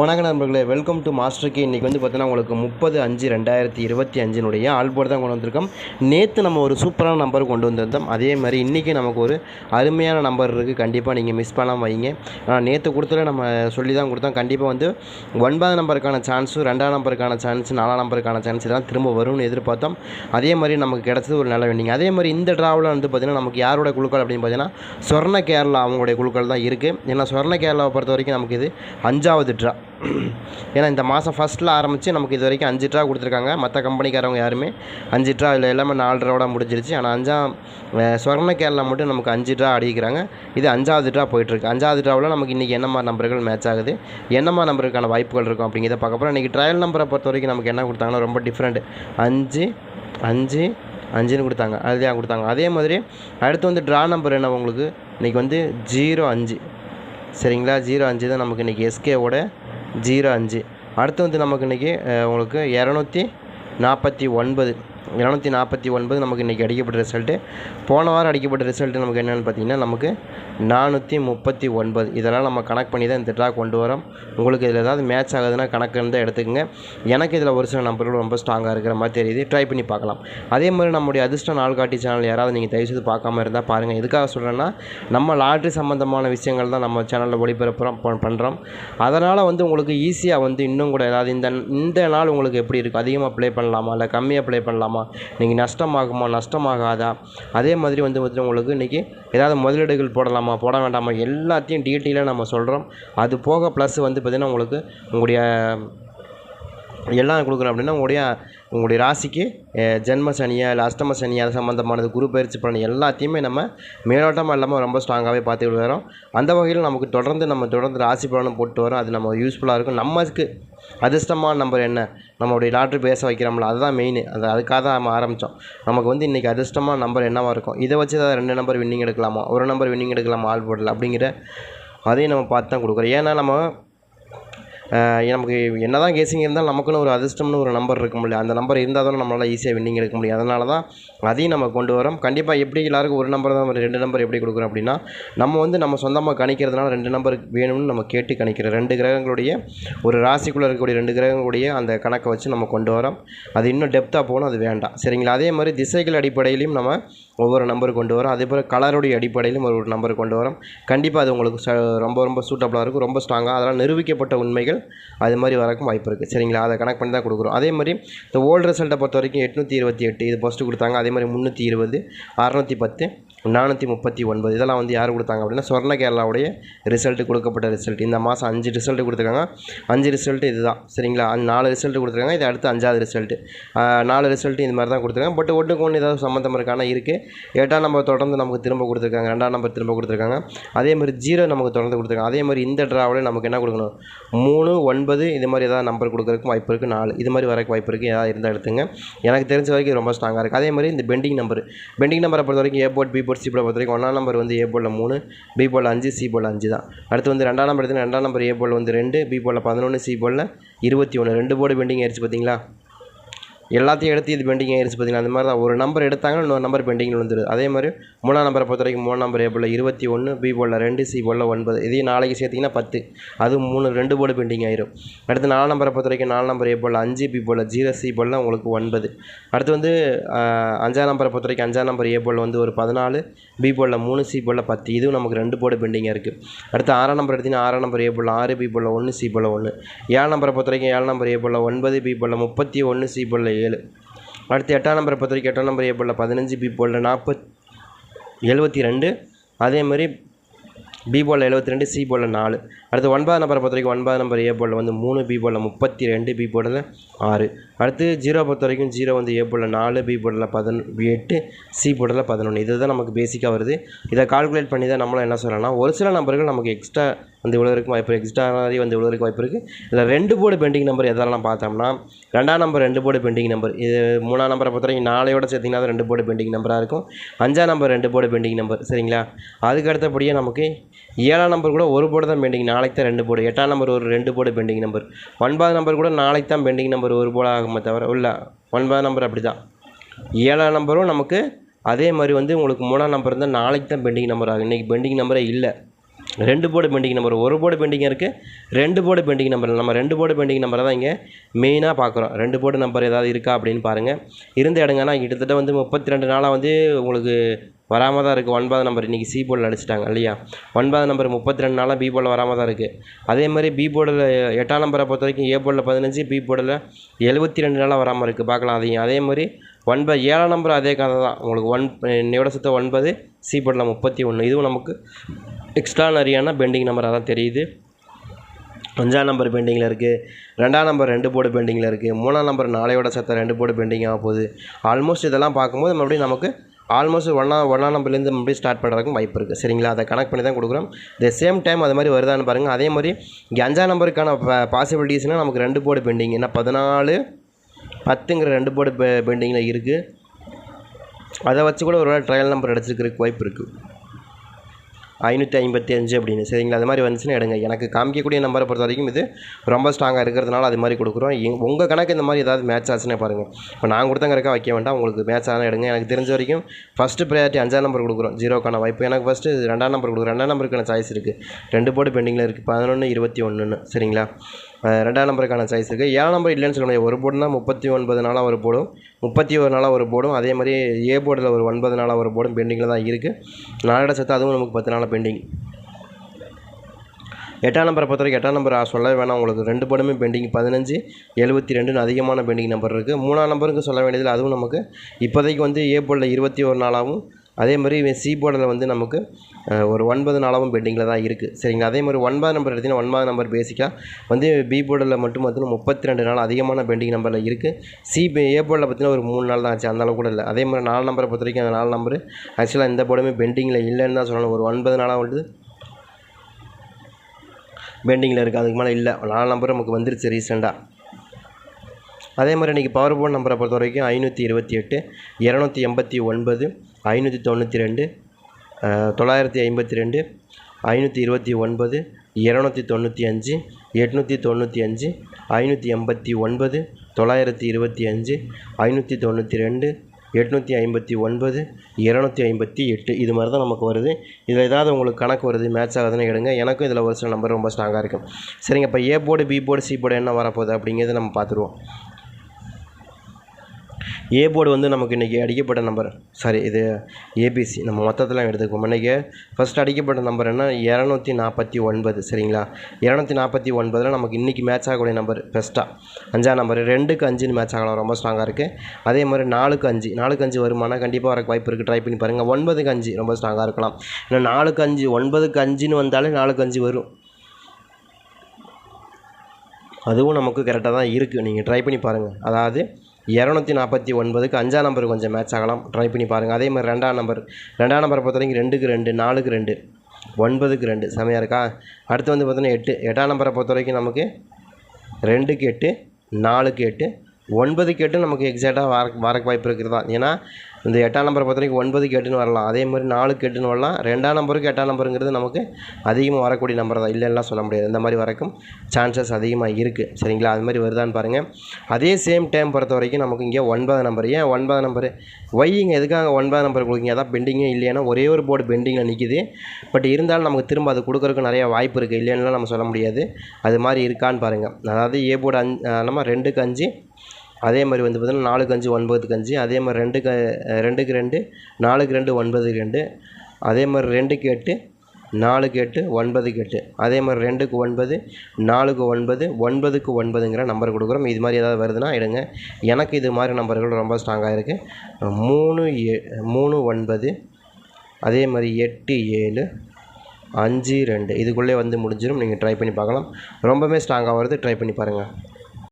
வணக்க நண்பர்களே welcome to master K இன்றைக்கி வந்து பார்த்தீங்கன்னா உங்களுக்கு முப்பது அஞ்சு ரெண்டாயிரத்தி இருபத்தி அஞ்சினுடைய ஆல்போர்டு தான் கொண்டு வந்திருக்கோம். நேற்று நம்ம ஒரு சூப்பரான நம்பர் கொண்டு வந்திருந்தோம். அதே மாதிரி இன்றைக்கி நமக்கு ஒரு அருமையான நம்பர் இருக்குது கண்டிப்பாக நீங்கள் மிஸ் பண்ணாமல் வைங்க. ஆனால் நேற்று கொடுத்தல நம்ம சொல்லி தான் கொடுத்தோம். கண்டிப்பாக வந்து ஒன்பதாம் நம்பருக்கான சான்ஸும் ரெண்டாம் நம்பருக்கான சான்ஸ் நாலாம் நம்பருக்கான சான்ஸ் இதெல்லாம் திரும்ப வரும்னு எதிர்பார்த்தோம். அதே மாதிரி நமக்கு கிடச்சது ஒரு நல்ல வேண்டிங்க அதே மாதிரி இந்த ட்ராவில் வந்து பார்த்திங்கன்னா நமக்கு யாரோட குழுக்கள் அப்படின்னு பார்த்தீங்கன்னா சொர்ண கேரளா அவங்களுடைய குழுக்கள் தான் இருக்குது ஏன்னா சொர்ண கேரளாவை பொறுத்த வரைக்கும் நமக்கு இது அஞ்சாவது ட்ரா ஏன்னா இந்த மாதம் ஃபஸ்ட்டில் ஆரம்பித்து நமக்கு இது வரைக்கும் அஞ்சு ட்ரா கொடுத்துருக்காங்க. மற்ற கம்பெனிக்காரவங்க யாருமே. அஞ்சு ட்ரா இல்லை எல்லாமே நாலு ட்ராவோட முடிஞ்சிருச்சு. ஆனால் அஞ்சாம் சொர்ண கேரளா மட்டும் நமக்கு அஞ்சு ட்ரா அடிக்கிறாங்க. இது அஞ்சாவது ட்ரா போயிட்டுருக்கு. அஞ்சாவது ட்ராவில் நமக்கு இன்றைக்கி என்ன மாதிரி நம்பர்கள் மேட்ச் ஆகுது? என்ன மாதிரி நம்பருக்கான வாய்ப்புகள் இருக்கும் அப்படிங்கிறத பார்க்க போகிறோம் இன்றைக்கி ட்ரையல் நம்பரை பொறுத்த வரைக்கும் நமக்கு என்ன கொடுத்தாங்கன்னா ரொம்ப டிஃப்ரெண்ட் அஞ்சு அஞ்சு அஞ்சுன்னு கொடுத்தாங்க. அதுதான் கொடுத்தாங்க? அதே மாதிரி அடுத்து வந்து ட்ரா நம்பர் என்ன உங்களுக்கு? இன்றைக்கி வந்து ஜீரோ அஞ்சு. சரிங்களா? ஜீரோ அஞ்சு தான் நமக்கு இன்றைக்கி எஸ்கேவோட ஜீரோ அஞ்சு. அடுத்து வந்து நமக்கு இன்றைக்கி உங்களுக்கு இரநூத்தி நாற்பத்தி ஒன்பது. இரநூத்தி நாற்பத்தி ஒன்பது நமக்கு இன்றைக்கி அடிக்கப்பட்ட ரிசல்ட்டு போன வாரம் அடிக்கப்பட்ட ரிசல்ட்டு நமக்கு என்னென்னு பார்த்தீங்கன்னா நமக்கு நானூற்றி முப்பத்தி ஒன்பது. இதெல்லாம் நம்ம கணக்கு பண்ணி தான் இந்த ட்ரா கொண்டு வரோம். உங்களுக்கு இதில் ஏதாவது மேட்ச் ஆகுதுன்னா கணக்கு இருந்தால் எடுத்துக்கோங்க. எனக்கு இதில் ஒரு சில நம்பர்கள் ரொம்ப ஸ்ட்ராங்காக இருக்கிற மாதிரி தெரியுது. ட்ரை பண்ணி பார்க்கலாம். அதே மாதிரி நம்முடைய அதிர்ஷ்ட நாள்காட்டி சேனல் யாராவது நீங்கள் தயவுசெய்து பார்க்காம இருந்தால் பாருங்கள் எதுக்காக சொல்கிறேன்னா நம்ம லாட்ரி சம்மந்தமான விஷயங்கள் தான் நம்ம சேனலில் ஒளிபரப்புகிறோம் பண்ணுறோம் அதனால் வந்து உங்களுக்கு ஈஸியாக வந்து இன்னும் கூட ஏதாவது இந்த இந்த நாள் உங்களுக்கு எப்படி இருக்கும் அதிகமாக ப்ளே பண்ணலாமா இல்லை கம்மியாக ப்ளே பண்ணலாமா நீங்கள் நஷ்டமாகுமா நஷ்டமாகாதா? அதே மாதிரி வந்து வந்து உங்களுக்கு இன்றைக்கி ஏதாவது முதலீடுகள் போடலாமா போட வேண்டாமா? எல்லாத்தையும் டீட்டெயிலாக நம்ம சொல்கிறோம் அது போக ப்ளஸ் வந்து பார்த்திங்கன்னா உங்களுக்கு உங்களுடைய எல்லாம் கொடுக்குறோம் அப்படின்னா உங்களுடைய உங்களுடைய ராசிக்கு ஜென்ம சனியா இல்லை அஷ்டம சனியா அது சம்மந்தமானது குரு பயிற்சி பலன் எல்லாத்தையுமே நம்ம மேலோட்டமாக இல்லாமல் ரொம்ப ஸ்ட்ராங்காகவே பார்த்துக்கிட்டு வரோம் அந்த வகையில் நமக்கு தொடர்ந்து நம்ம தொடர்ந்து ராசி பலனும் போட்டு வரோம் அது நம்ம யூஸ்ஃபுல்லாக இருக்கும். நமக்கு அதிர்ஷ்டமான நம்பர் என்ன? நம்மளுடைய லாட்ரி பேச வைக்கிறோம்ல அதுதான் மெயின் அது அதுக்காக தான் நம்ம ஆரம்பித்தோம் நமக்கு வந்து இன்றைக்கி அதிர்ஷ்டமான நம்பர் என்னவாக இருக்கும்? இதை வச்சு தான் ரெண்டு நம்பர் வின்னிங் எடுக்கலாமா? ஒரு நம்பர் வின்னிங் எடுக்கலாமா? ஆள் போடல அப்படிங்கிற அதையும் நம்ம பார்த்து தான் கொடுக்குறோம். ஏன்னா நம்ம நமக்கு என்ன தான் கேசிங் இருந்தாலும் நமக்குன்னு ஒரு அதிர்ஷ்டம்னு ஒரு நம்பர் இருக்க முடியல அந்த நம்பர் இருந்தால் தானே நம்மளால் ஈஸியாக வின்னிங் எடுக்க முடியும். அதனால தான் அதையும் நம்ம கொண்டு வரோம். கண்டிப்பாக எப்படி எல்லாருக்கும் ஒரு நம்பர் தான் ரெண்டு நம்பர் எப்படி கொடுக்குறோம் அப்படின்னா நம்ம வந்து நம்ம சொந்தமாக கணிக்கிறதுனால ரெண்டு நம்பர் வேணும்னு நம்ம கேட்டு கணிக்கிறோம். ரெண்டு கிரகங்களுடைய ஒரு ராசிக்குள்ளே இருக்கக்கூடிய ரெண்டு கிரகங்களுடைய அந்த கணக்கை வச்சு நம்ம கொண்டு வரோம். அது இன்னும் டெப்த்தாக போகணும் அது வேண்டாம். சரிங்களா? அதே மாதிரி திசைகள் அடிப்படையிலையும் நம்ம ஒவ்வொரு நம்பர் கொண்டு வரோம். அதே போல் கலருடைய அடிப்படையிலும் ஒரு நம்பர் கொண்டு வரோம். கண்டிப்பாக அது உங்களுக்கு ச ரொம்ப ரொம்ப சூட்டபுளாக இருக்கும். ரொம்ப ஸ்ட்ராங்காக அதெல்லாம் நிரூபிக்கப்பட்ட உண்மைகள் அது மாதிரி வரக்கும் வாய்ப்பு இருக்குது சரிங்களா? அதை கனெக்ட் பண்ணி தான் கொடுக்குறோம். அதே மாதிரி இந்த ஓல்டு ரிசல்ட்டை பொறுத்த வரைக்கும் எட்நூற்றி இருபத்தி எட்டு இது ஃபஸ்ட்டு கொடுத்தாங்க. அதே மாதிரி முந்நூற்றி இருபது அறநூற்றி பத்து நானூற்றி முப்பத்தி ஒன்பது. இதெல்லாம் வந்து யார் கொடுத்தாங்க அப்படின்னா சொர்ண கேரளாவுடைய ரிசல்ட்டு கொடுக்கப்பட்ட ரிசல்ட் இந்த மாதம் அஞ்சு ரிசல்ட்டு கொடுத்துருக்காங்க. அஞ்சு ரிசல்ட்டு இதுதான். சரிங்களா? அஞ்சு நாலு ரிசல்ட்டு கொடுத்துருக்காங்க. இது அடுத்து அஞ்சாவது ரிசல்ட்டு நாலு ரிசல்ட்டு இது மாதிரி தான் கொடுத்துருக்காங்க. பட் ஒன்றுக்கு ஒன்று ஏதாவது சம்மந்தம் இருக்கானா? இருக்குது எட்டாம் நம்பர் தொடர்ந்து நமக்கு திரும்ப கொடுத்துருக்காங்க. ரெண்டாம் நம்பர் திரும்ப கொடுத்துருக்காங்க. அதே மாதிரி ஜீரோ நமக்கு தொடர்ந்து கொடுத்துருக்காங்க. அதே மாதிரி இந்த ட்ராவில் நமக்கு என்ன கொடுக்கணும்? மூணு ஒன்பது இது மாதிரி ஏதாவது நம்பர் கொடுக்குறதுக்கு வாய்ப்பு இருக்குது நாலு இது மாதிரி வரக்கு வாய்ப்பு இருக்குது ஏதாவது இருந்தால் எடுத்துங்க. எனக்கு தெரிஞ்ச வரைக்கும் ரொம்ப ஸ்ட்ராங்காக இருக்குது அதே மாதிரி இந்த பெண்டிங் நம்பர் பெண்டிங் நம்பரை பொறுத்த வரைக்கும் A board B board C board பொறுத்த வரைக்கும் ஒன்றாம் நம்பர் வந்து ஏ போர்டில் மூணு பி போர்டில் அஞ்சு சி போர்டில் அஞ்சு தான் அடுத்து வந்து ரெண்டாம் நம்பர் எடுத்து ரெண்டாம் நம்பர் ஏ போல் வந்து ரெண்டு பி போர்டில் பதினொன்று சி போர்டில் இருபத்தி ஒன்று ரெண்டு போர்டு பெண்டிங் ஆயிடுச்சு பார்த்தீங்களா எல்லாத்தையும் எடுத்து இது பெண்டிங் ஆயிடுச்சு பார்த்தீங்கன்னா அந்த மாதிரி தான் ஒரு நம்பர் எடுத்தாங்கன்னா இன்னொரு நம்பர் பெண்டிங்கில் வந்துடுது அதே மாதிரி மூணாம் நம்பரை பொறுத்த வரைக்கும் மூணு நம்பர் ஏ இருபத்தி ஒன்று பி போலில் ரெண்டு சி போலில் ஒன்பது. இதையும் நாளைக்கு சேர்த்திங்கன்னா பத்து. அது மூணு ரெண்டு போர்டு பெண்டிங் ஆயிரும். அடுத்து நாலு நம்பரை பொறுத்த வரைக்கும் நாலு நம்பர் ஏ போல் அஞ்சு பி போல் ஜீரோ சி போலில் உங்களுக்கு ஒன்பது. அடுத்து வந்து அஞ்சாம் நம்பரை பொறுத்த வரைக்கும் அஞ்சாம் நம்பர் ஏ போல் வந்து ஒரு பதினாலு பி போலில் மூணு சி போலில் பத்து. இதுவும் நமக்கு ரெண்டு போர்டு பெண்டிங்காக இருக்குது அடுத்து ஆறாம் நம்பர் எடுத்திங்கன்னா ஆறாம் நம்பர் ஏ போல் ஆறு பி போல் ஒன்று சி போல் ஒன்று ஏழு நம்பரை பொறுத்த வரைக்கும் ஏழு நம்பர் ஏ போல ஒன்பது பி போல் முப்பத்தி ஒன்று சி போல் ஏழு அடுத்து எட்டாம் நம்பரை பொறுத்த வரைக்கும் எட்டாம் நம்பர் ஏ பதினஞ்சு பி போல் நாற்பத் எழுபத்தி ரெண்டு அதே மாதிரி பி போலில் எழுபத்தி ரெண்டு சி போலில் நாலு அடுத்து ஒன்பதாம் நம்பரை பொறுத்த வரைக்கும் ஒன்பதாம் நம்பர் ஏ போலில் வந்து மூணு பி போலில் முப்பத்தி ரெண்டு பி போலில் ஆறு அடுத்து ஜீரோ பொறுத்த வரைக்கும் ஜீரோ வந்து ஏ போலில் நாலு பி போலில் பதினொன்று எட்டு சி போலில் பதினொன்று இதுதான் நமக்கு பேசிக்காக வருது இதை கால்குலேட் பண்ணி தான் நம்மளும் என்ன சொல்லலாம் ஒரு சில நம்பர்கள் நமக்கு எக்ஸ்ட்ரா வந்து இவ்வளோ இருக்கும் வாய்ப்பு எக்ஸ்ட்ரா வந்து இவ்வளோ இருக்கும் வாய்ப்பு இருக்குது இதில் ரெண்டு போர்டு பெண்டிங் நம்பர் எதெல்லாம் பார்த்தோம்னா ரெண்டாம் நம்பர் ரெண்டு போர்டு பெண்டிங் நம்பர் இது மூணாம் நம்பரை பொறுத்த வரைக்கும் நாளையோட சேர்த்திங்கன்னா ரெண்டு போர்டு பெண்டிங் நம்பராக இருக்கும். அஞ்சாம் நம்பர் ரெண்டு போர்டு பெண்டிங் நம்பர் சரிங்களா? அதுக்கு அடுத்தபடியே நமக்கு ஏழாம் நம்பர் கூட ஒரு போர்டு தான் பெண்டிங் நாளைக்கு தான் ரெண்டு போர்டு எட்டாம் நம்பர் ஒரு ரெண்டு போர்டு பெண்டிங் நம்பர் ஒன்பதாம் நம்பர் கூட நாளைக்கு தான் பெண்டிங் நம்பர் ஒரு போர்டு ஆகுமே தவிர இல்லை ஒன்பதாம் நம்பர் அப்படி தான் ஏழாம் நம்பரும் நமக்கு அதே மாதிரி வந்து உங்களுக்கு மூணாம் நம்பர் இருந்தால் நாளைக்கு தான் பெண்டிங் நம்பர் ஆகும். இன்றைக்கி பெண்டிங் நம்பரே இல்லை. ரெண்டு போர்டு பெண்டிங் நம்பர் ஒரு போர்டு பெண்டிங் இருக்குது ரெண்டு போர்டு பெண்டிங் நம்பர் நம்ம ரெண்டு போர்டு பெண்டிங் நம்பரை தான் இங்கே மெயினாக பார்க்குறோம். ரெண்டு போர்டு நம்பர் ஏதாவது இருக்கா அப்படின்னு பாருங்கள் இருந்த இடங்கன்னா கிட்டத்தட்ட வந்து முப்பத்தி ரெண்டு நாளாக வந்து உங்களுக்கு வராமல் தான் இருக்குது ஒன்பது நம்பர் இன்றைக்கி சி போர்டில் அடிச்சிட்டாங்க இல்லையா? ஒன்பது நம்பர் முப்பத்தி ரெண்டு நாளாக பி போர்டில் வராமல் தான் இருக்குது அதே மாதிரி பி போர்டில் எட்டாம் நம்பரை பொறுத்த வரைக்கும் ஏ போர்டில் பதினஞ்சு பி போர்டில் எழுபத்தி ரெண்டு நாளாக வராமல் இருக்குது பார்க்கலாம் அதையும். அதே மாதிரி ஒன்பது ஏழாம் நம்பர் அதே கதை தான். உங்களுக்கு ஒன் இன்னையோட சுத்த ஒன்பது சி போர்டில் முப்பத்தி ஒன்று இதுவும் நமக்கு எக்ஸ்ட்ரானரியான பெண்டிங் நம்பராக தான் தெரியுது. அஞ்சாம் நம்பர் பெண்டிங்கில் இருக்குது ரெண்டாம் நம்பர் ரெண்டு போர்டு பெண்டிங்கில் இருக்குது மூணாம் நம்பர் நாளையோட சேர்த்த ரெண்டு போர்டு பெண்டிங் ஆக போகுது. ஆல்மோஸ்ட் இதெல்லாம் பார்க்கும்போது மறுபடியும் நமக்கு ஆல்மோஸ்ட் ஒன்றா ஒன்றாம் நம்பர்லேருந்து மறுபடியும் ஸ்டார்ட் பண்ணுறதுக்கும் வாய்ப்பு இருக்குது சரிங்களா? அதை கனெக்ட் பண்ணி தான் கொடுக்குறோம். த சேம் டைம் அது மாதிரி வருதான்னு பாருங்கள் அதே மாதிரி இங்கே அஞ்சாம் நம்பருக்கான பாசிபிலிட்டிஸ்னால் uh, நமக்கு ரெண்டு போர்டு பெண்டிங் ஏன்னா பதினாலு பத்துங்கிற ரெண்டு போர்டு பெ பெண்டிங்கில் இருக்குது அதை வச்சு கூட ஒரு வேளை ட்ரையல் நம்பர் அடிச்சிருக்கிறதுக்கு வாய்ப்பு இருக்குது ஐநூற்றி ஐம்பத்தி அஞ்சு அப்படின்னு. சரிங்களா? அது மாதிரி வந்துச்சுன்னா எடுங்க. எனக்கு காமிக்கக்கூடிய நம்பரை பொறுத்த வரைக்கும் இது ரொம்ப ஸ்ட்ராங்காக இருக்கிறதுனால அது மாதிரி கொடுக்குறோம். எங் உங்கள் கணக்கு இந்த மாதிரி ஏதாவது மேட்ச் ஆச்சுன்னா பாருங்கள் இப்போ நான் கொடுத்தங்கிறக்கா வைக்க வேண்டாம். உங்களுக்கு மேட்ச் ஆனால் எடுங்க. எனக்கு தெரிஞ்ச வரைக்கும் ஃபஸ்ட்டு ப்ரையாரிட்டி அஞ்சாம் நம்பர் கொடுக்குறோம். ஜீரோக்கான வாய்ப்பு. எனக்கு ஃபஸ்ட்டு ரெண்டாம் நம்பர் கொடுக்குறோம். ரெண்டாம் நம்பருக்கான சாய்ஸ் இருக்குது ரெண்டு போர்டு பெண்டிங்கில் இருக்குது பதினொன்று இருபத்தி ஒன்றுன்னு சரிங்களா? ரெண்டாம் நம்பருக்கான சாய்ஸ் இருக்குது ஏழாம் நம்பர் இல்லைன்னு சொல்ல முடியாது. ஒரு போர்டுனா முப்பத்தி ஒன்பது நாளாக ஒரு போர்டும் முப்பத்தி ஒரு நாளாக ஒரு போர்டும் அதே மாதிரி ஏ போர்டில் ஒரு ஒன்பது நாளாக ஒரு போர்டும் பெண்டிங்கில் தான் இருக்குது நாலோட சேர்த்து அதுவும் நமக்கு பத்து நாளாக பெண்டிங் எட்டாம் நம்பரை பொறுத்த வரைக்கும் எட்டாம் நம்பர் சொல்லவே வேணாம். உங்களுக்கு ரெண்டு போர்டுமே பெண்டிங் பதினஞ்சு எழுபத்தி ரெண்டுன்னு அதிகமான பெண்டிங் நம்பர் இருக்குது மூணாம் நம்பருக்கு சொல்ல வேண்டியதில் அதுவும் நமக்கு இப்போதைக்கு வந்து ஏ போர்டில் இருபத்தி ஒரு நாளாகவும் அதே மாதிரி சி போர்டில் வந்து நமக்கு ஒரு ஒன்பது நாளாகவும் பெண்டிங்கில் தான் இருக்குது சரிங்களா? அதே மாதிரி ஒன்பது நம்பர் எடுத்திங்கன்னா ஒன்பது நம்பர் பேசிக்காக வந்து பி போர்டில் மட்டும் பார்த்தீங்கன்னா முப்பத்தி ரெண்டு நாள் அதிகமான பெண்டிங் நம்பரில் இருக்குது சி ஏ போர்டில் பார்த்தீங்கன்னா ஒரு மூணு நாள் தான் ஆச்சு. அந்த அளவு கூட இல்லை. அதே மாதிரி நாலு நம்பரை பொறுத்த வரைக்கும் அந்த நாலு நம்பர் ஆக்சுவலாக இந்த போர்டுமே பெண்டிங்கில் இல்லைன்னு தான் சொல்லணும். ஒரு ஒன்பது நாளாக வந்து பெண்டிங்கில் இருக்குது அதுக்கு மேலே இல்லை. நாலு நம்பர் நமக்கு வந்துருச்சு ரீசெண்டாக அதே மாதிரி இன்றைக்கி பவர் போர்ட் நம்பரை பொறுத்த வரைக்கும் ஐநூற்றி இருபத்தி எட்டு இரநூத்தி எண்பத்தி ஒன்பது ஐநூற்றி தொண்ணூற்றி ரெண்டு தொள்ளாயிரத்தி ஐம்பத்தி ரெண்டு ஐநூற்றி இருபத்தி ஒன்பது இரநூத்தி தொண்ணூற்றி அஞ்சு எட்நூற்றி தொண்ணூற்றி அஞ்சு ஐநூற்றி எண்பத்தி ஒன்பது தொள்ளாயிரத்தி இருபத்தி அஞ்சு ஐநூற்றி தொண்ணூற்றி ரெண்டு எட்நூற்றி ஐம்பத்தி ஒன்பது இரநூத்தி ஐம்பத்தி எட்டு. இது மாதிரி தான் நமக்கு வருது. இதில் ஏதாவது உங்களுக்கு கணக்கு வருது மேட்ச் ஆகுதுன்னு எடுங்க. எனக்கும் இதில் ஒரு சில நம்பர் ரொம்ப ஸ்ட்ராங்காக இருக்கும் சரிங்க இப்போ A board B board C board என்ன வரப்போகுது அப்படிங்கிறத நம்ம பார்த்துருவோம். ஏ போர்டு வந்து நமக்கு இன்றைக்கி அடிக்கப்பட்ட நம்பர் சாரி இது ஏபிசி நம்ம மொத்தத்தில் எடுத்துக்குவோம். இன்றைக்கி ஃபஸ்ட் அடிக்கப்பட்ட நம்பர் என்ன? இரநூத்தி நாற்பத்தி ஒன்பது. சரிங்களா? இரநூத்தி நாற்பத்தி ஒன்பதில் நமக்கு இன்றைக்கி மேட்ச் ஆகக்கூடிய நம்பர் பெஸ்ட்டாக அஞ்சாம் நம்பர் ரெண்டுக்கு அஞ்சுன்னு மேட்ச் ஆகலாம். ரொம்ப ஸ்ட்ராங்காக இருக்குது அதே மாதிரி நாலுக்கு அஞ்சு. நாலுக்கு அஞ்சு வருமானா கண்டிப்பாக வரக்கு வாய்ப்பு இருக்குது ட்ரை பண்ணி பாருங்கள் ஒன்பதுக்கு அஞ்சு. ரொம்ப ஸ்ட்ராங்காக இருக்கலாம். ஏன்னா நாலுக்கு அஞ்சு ஒன்பதுக்கு அஞ்சுன்னு வந்தாலே நாலுக்கு அஞ்சு வரும். அதுவும் நமக்கு கரெக்டாக தான் இருக்குது நீங்கள் ட்ரை பண்ணி பாருங்கள் அதாவது இரநூத்தி நாற்பத்தி ஒன்பதுக்கு அஞ்சாம் நம்பர் கொஞ்சம் மேட்ச் ஆகலாம். ட்ரை பண்ணி பாருங்கள் அதே மாதிரி ரெண்டாம் நம்பர் ரெண்டாம் நம்பரை பொறுத்த வரைக்கும் ரெண்டுக்கு ரெண்டு நாலுக்கு ரெண்டு ஒன்பதுக்கு ரெண்டு. செமையாக இருக்கா? அடுத்து வந்து பார்த்தோன்னா எட்டு. எட்டாம் நம்பரை பொறுத்த வரைக்கும் நமக்கு ரெண்டுக்கு எட்டு நாலுக்கு எட்டு ஒன்பதுக்கு எட்டு நமக்கு எக்ஸாக்டாக வர வரக்கு வாய்ப்பு இருக்கிறதா? தான் ஏன்னா இந்த எட்டாம் நம்பரை பொறுத்த வரைக்கும் ஒன்பதுக்கு எட்டுன்னு வரலாம். அதே மாதிரி நாலுக்கு எட்டுன்னு வரலாம். ரெண்டாம் நம்பருக்கு எட்டாம் நம்பருங்கிறது நமக்கு அதிகமாக வரக்கூடிய நம்பர் தான். இல்லைன்னா சொல்ல முடியாது. இந்த மாதிரி வரக்கும் சான்சஸ் அதிகமாக இருக்குது சரிங்களா? அது மாதிரி வருதான்னு பாருங்கள் அதே சேம் டைம் பொறுத்த வரைக்கும் நமக்கு இங்கே ஒன்பது நம்பர் ஏன் ஒன்பது நம்பர் ஒய்ங்க எதுக்காக ஒன்பது நம்பர் கொடுக்குங்க அதான் பெண்டிங்கே இல்லைன்னா ஒரே ஒரு போர்டு பெண்டிங்கில் நிற்கிது பட் இருந்தாலும் நமக்கு திரும்ப அது கொடுக்குறதுக்கு நிறைய வாய்ப்பு இருக்குது இல்லைன்னா நம்ம சொல்ல முடியாது. அது மாதிரி இருக்கான்னு பாருங்கள் அதாவது ஏ போர்டு அஞ்சு நம்ம ரெண்டுக்கு அஞ்சு அதே மாதிரி வந்து பார்த்திங்கன்னா நாலுக்கு அஞ்சு ஒன்பதுக்கு அஞ்சு அதே மாதிரி ரெண்டுக்கு க ரெண்டுக்கு ரெண்டு நாலுக்கு ரெண்டு ஒன்பதுக்கு ரெண்டு அதே மாதிரி ரெண்டுக்கு எட்டு நாலுக்கு எட்டு ஒன்பதுக்கு எட்டு. அதே மாதிரி ரெண்டுக்கு ஒன்பது நாலுக்கு ஒன்பது ஒன்பதுக்கு ஒன்பதுங்கிற நம்பர் கொடுக்குறோம். இது மாதிரி ஏதாவது வருதுன்னா எடுங்க. எனக்கு இது மாதிரி நம்பர்கள் ரொம்ப ஸ்ட்ராங்காக இருக்குது மூணு ஏ மூணு ஒன்பது அதே மாதிரி எட்டு ஏழு அஞ்சு ரெண்டு. இதுக்குள்ளே வந்து முடிஞ்சிடும் நீங்கள் ட்ரை பண்ணி பார்க்கலாம். ரொம்பவே ஸ்ட்ராங்காக வருது. ட்ரை பண்ணி பாருங்கள்